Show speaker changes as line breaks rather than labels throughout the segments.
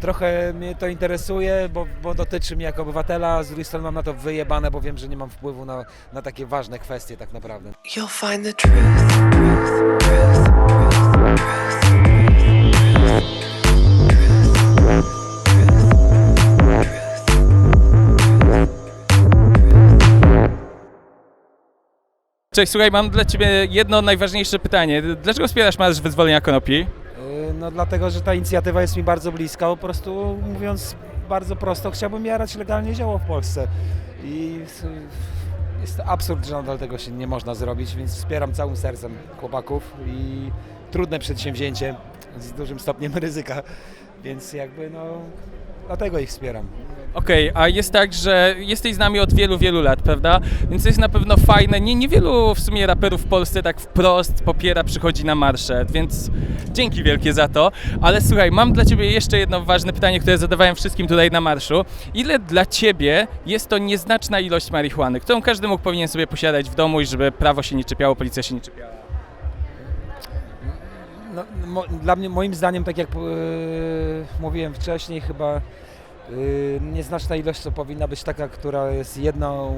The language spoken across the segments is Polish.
trochę mnie to interesuje, bo, bo dotyczy mnie jako obywatela, z drugiej strony mam na to wyjebane, bo wiem, że nie mam wpływu na, na takie ważne kwestie tak naprawdę.
You'll find the truth, truth, truth, truth,
Cześć, słuchaj, mam dla Ciebie jedno najważniejsze pytanie. Dlaczego wspierasz Marsz Wyzwolenia Konopi?
No dlatego, że ta inicjatywa jest mi bardzo bliska, po prostu mówiąc bardzo prosto, chciałbym jarać legalnie zioło w Polsce i jest absurd, że nadal tego się nie można zrobić, więc wspieram całym sercem chłopaków i trudne przedsięwzięcie z dużym stopniem ryzyka, więc jakby no dlatego ich wspieram.
Okej, a jest tak, że jesteś z nami od wielu, wielu lat, prawda? Więc to jest na pewno fajne. Nie, niewielu w sumie raperów w Polsce tak wprost popiera, przychodzi na marsze, więc dzięki wielkie za to. Ale słuchaj, mam dla Ciebie jeszcze jedno ważne pytanie, które zadawałem wszystkim tutaj na marszu. Ile dla Ciebie jest to nieznaczna ilość marihuany, którą każdy mógł powinien sobie posiadać w domu i żeby prawo się nie czepiało, policja się nie czepiała?
No, mo, dla mnie, moim zdaniem, tak jak e, mówiłem wcześniej, chyba nieznaczna ilość to powinna być taka, która jest jedną e,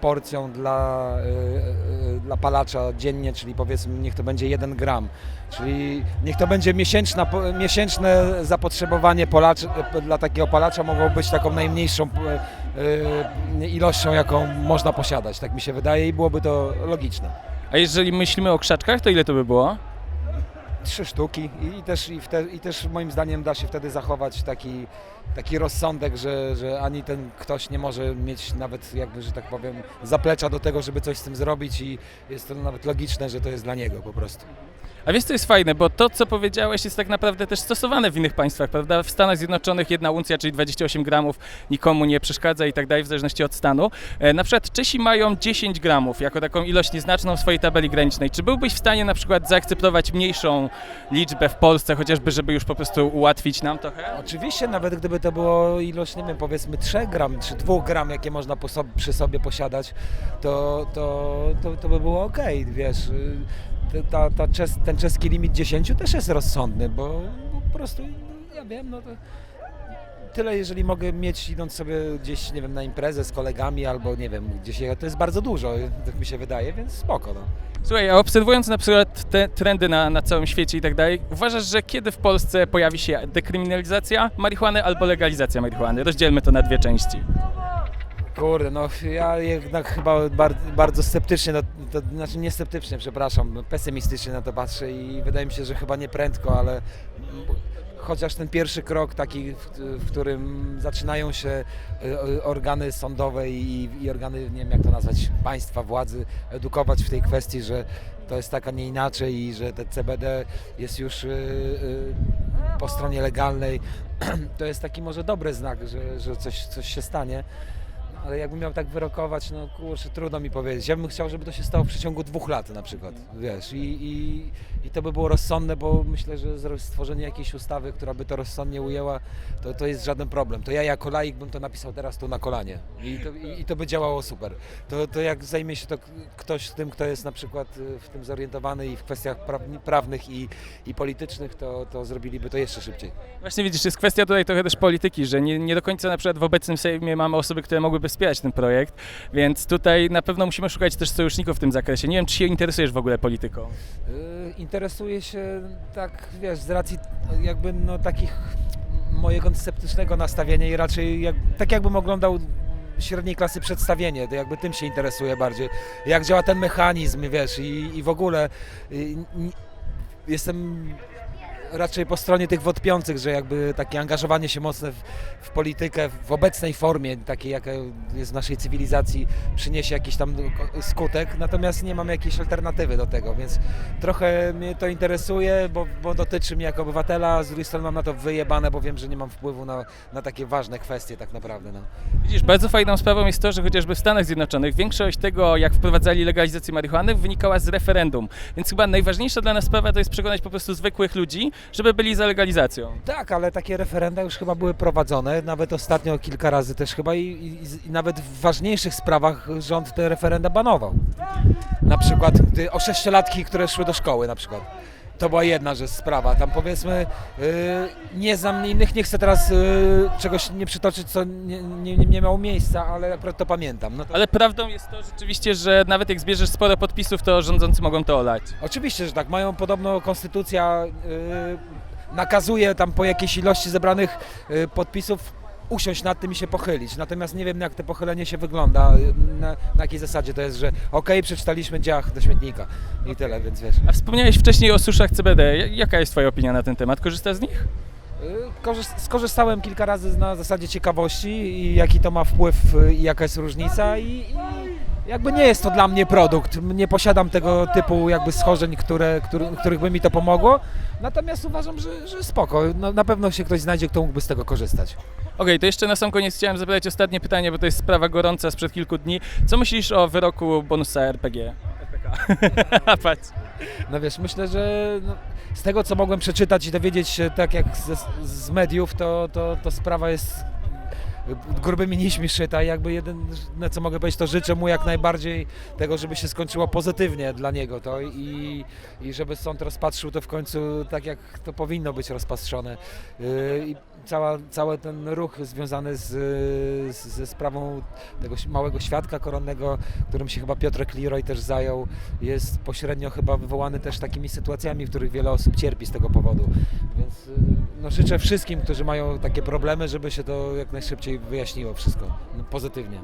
porcją dla, e, dla palacza dziennie, czyli powiedzmy niech to będzie 1 gram. Czyli niech to będzie miesięczna, miesięczne zapotrzebowanie dla takiego palacza mogło być taką najmniejszą ilością, jaką można posiadać, tak mi się wydaje i byłoby to logiczne.
A jeżeli myślimy o krzaczkach, to ile to by było?
Trzy sztuki i, i, też, i, wte, i też moim zdaniem da się wtedy zachować taki, taki rozsądek, że, że ani ten ktoś nie może mieć nawet jakby, że tak powiem, zaplecza do tego, żeby coś z tym zrobić i jest to nawet logiczne, że to jest dla niego po prostu.
A wiesz co jest fajne, bo to co powiedziałeś jest tak naprawdę też stosowane w innych państwach, prawda? W Stanach Zjednoczonych jedna uncja, czyli 28 gramów nikomu nie przeszkadza i tak dalej, w zależności od stanu. E, Na przykład Czesi mają 10 gramów jako taką ilość nieznaczną w swojej tabeli granicznej. Czy byłbyś w stanie na przykład zaakceptować mniejszą liczbę w Polsce, chociażby żeby już po prostu ułatwić nam trochę?
Oczywiście nawet gdyby to było ilość, nie wiem, powiedzmy 3 gram czy 2 gram, jakie można przy sobie posiadać, to, to, to, to by było ok, wiesz. Ta, ta czes, ten czeski limit 10 też jest rozsądny, bo, bo po prostu, ja wiem, no to tyle, jeżeli mogę mieć idąc sobie gdzieś, nie wiem, na imprezę z kolegami albo, nie wiem, gdzieś jechać, to jest bardzo dużo, tak mi się wydaje, więc spoko, no.
Słuchaj, a obserwując na przykład te trendy na, na całym świecie i tak dalej, uważasz, że kiedy w Polsce pojawi się dekryminalizacja marihuany albo legalizacja marihuany? Rozdzielmy to na dwie części.
Kurde, no ja jednak chyba bar, bardzo sceptycznie, na, to, znaczy nie sceptycznie, przepraszam, pesymistycznie na to patrzę i wydaje mi się, że chyba nie prędko, ale chociaż ten pierwszy krok taki, w, w którym zaczynają się e, organy sądowe i, i organy, nie wiem jak to nazwać, państwa, władzy edukować w tej kwestii, że to jest tak, a nie inaczej i że te CBD jest już e, e, po stronie legalnej, to jest taki może dobry znak, że, że coś, coś się stanie. Ale jakbym miał tak wyrokować, no kurczę, trudno mi powiedzieć. Ja bym chciał, żeby to się stało w przeciągu dwóch lat na przykład, wiesz, i, i, i to by było rozsądne, bo myślę, że stworzenie jakiejś ustawy, która by to rozsądnie ujęła, to, to jest żaden problem. To ja jako laik bym to napisał teraz tu na kolanie i to, i, i to by działało super. To, to jak zajmie się to ktoś tym, kto jest na przykład y, w tym zorientowany i w kwestiach prawnych i, i politycznych, to, to zrobiliby to jeszcze szybciej.
Właśnie widzisz, jest kwestia tutaj trochę też polityki, że nie, nie do końca na przykład w obecnym Sejmie mamy osoby, które mogłyby wspierać ten projekt, więc tutaj na pewno musimy szukać też sojuszników w tym zakresie. Nie wiem, czy się interesujesz w ogóle polityką.
Y, Interesuję się tak, wiesz, z racji jakby no takich mojego sceptycznego nastawienia i raczej jak, tak jakbym oglądał średniej klasy przedstawienie, to jakby tym się interesuję bardziej. Jak działa ten mechanizm, wiesz, i, i w ogóle y, ni- jestem raczej po stronie tych wątpiących, że jakby takie angażowanie się mocne w, w politykę w obecnej formie, takiej jaka jest w naszej cywilizacji, przyniesie jakiś tam skutek, natomiast nie mam jakiejś alternatywy do tego, więc trochę mnie to interesuje, bo, bo dotyczy mnie jako obywatela, z drugiej strony mam na to wyjebane, bo wiem, że nie mam wpływu na, na takie ważne kwestie tak naprawdę. No.
Widzisz, bardzo fajną sprawą jest to, że chociażby w Stanach Zjednoczonych większość tego, jak wprowadzali legalizację marihuany, wynikała z referendum. Więc chyba najważniejsza dla nas sprawa to jest przekonać po prostu zwykłych ludzi, żeby byli za legalizacją.
Tak, ale takie referenda już chyba były prowadzone, nawet ostatnio kilka razy też chyba i, i, i nawet w ważniejszych sprawach rząd te referenda banował. Na przykład gdy, o sześciolatki, które szły do szkoły na przykład. To była jedna rzecz, sprawa. Tam powiedzmy, yy, nie znam innych, nie chcę teraz yy, czegoś nie przytoczyć, co nie, nie, nie miało miejsca, ale akurat to pamiętam. No to,
Ale prawdą jest to rzeczywiście, że nawet jak zbierzesz sporo podpisów, to rządzący mogą to olać.
Oczywiście, że tak. Mają podobno konstytucja yy, nakazuje tam po jakiejś ilości zebranych yy, podpisów usiąść nad tym i się pochylić. Natomiast nie wiem jak to pochylenie się wygląda, na, na jakiej zasadzie to jest, że okej, przeczytaliśmy dziach do śmietnika i tyle, więc wiesz.
A wspomniałeś wcześniej o suszach CBD. Jaka jest Twoja opinia na ten temat? Korzystasz z nich?
Y, korzyst- Skorzystałem kilka razy na zasadzie ciekawości i jaki to ma wpływ y, i jaka jest różnica i, i jakby nie jest to dla mnie produkt. Nie posiadam tego typu jakby schorzeń, które, który, których by mi to pomogło. Natomiast uważam, że, że spoko. No, na pewno się ktoś znajdzie, kto mógłby z tego korzystać.
Okej, to jeszcze na sam koniec chciałem zapytać ostatnie pytanie, bo to jest sprawa gorąca sprzed kilku dni. Co myślisz o wyroku bonusa RPG? RPK. Patrz.
No wiesz, myślę, że no, z tego, co mogłem przeczytać i dowiedzieć się tak jak z, z mediów, to, to, to sprawa jest grubymi nićmi szyta. i Jakby jedyne, co mogę powiedzieć, to życzę mu jak najbardziej tego, żeby się skończyło pozytywnie dla niego to i, i żeby sąd rozpatrzył to w końcu tak, jak to powinno być rozpatrzone. Yy, I cała, cały ten ruch związany z, z, ze sprawą tego małego świadka koronnego, którym się chyba Piotrek Leroy też zajął, jest pośrednio chyba wywołany też takimi sytuacjami, w których wiele osób cierpi z tego powodu. Więc y, no, życzę wszystkim, którzy mają takie problemy, żeby się to jak najszybciej wyjaśniło wszystko no, pozytywnie.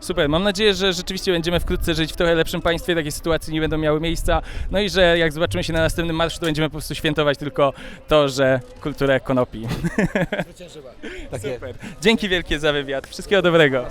Super, mam nadzieję, że rzeczywiście będziemy wkrótce żyć w trochę lepszym państwie, takie sytuacje nie będą miały miejsca. No i że jak zobaczymy się na następnym marszu, to będziemy po prostu świętować tylko to, że kulturę konopi.
Takie
Super. Dzięki wielkie za wywiad. Wszystkiego dobrego.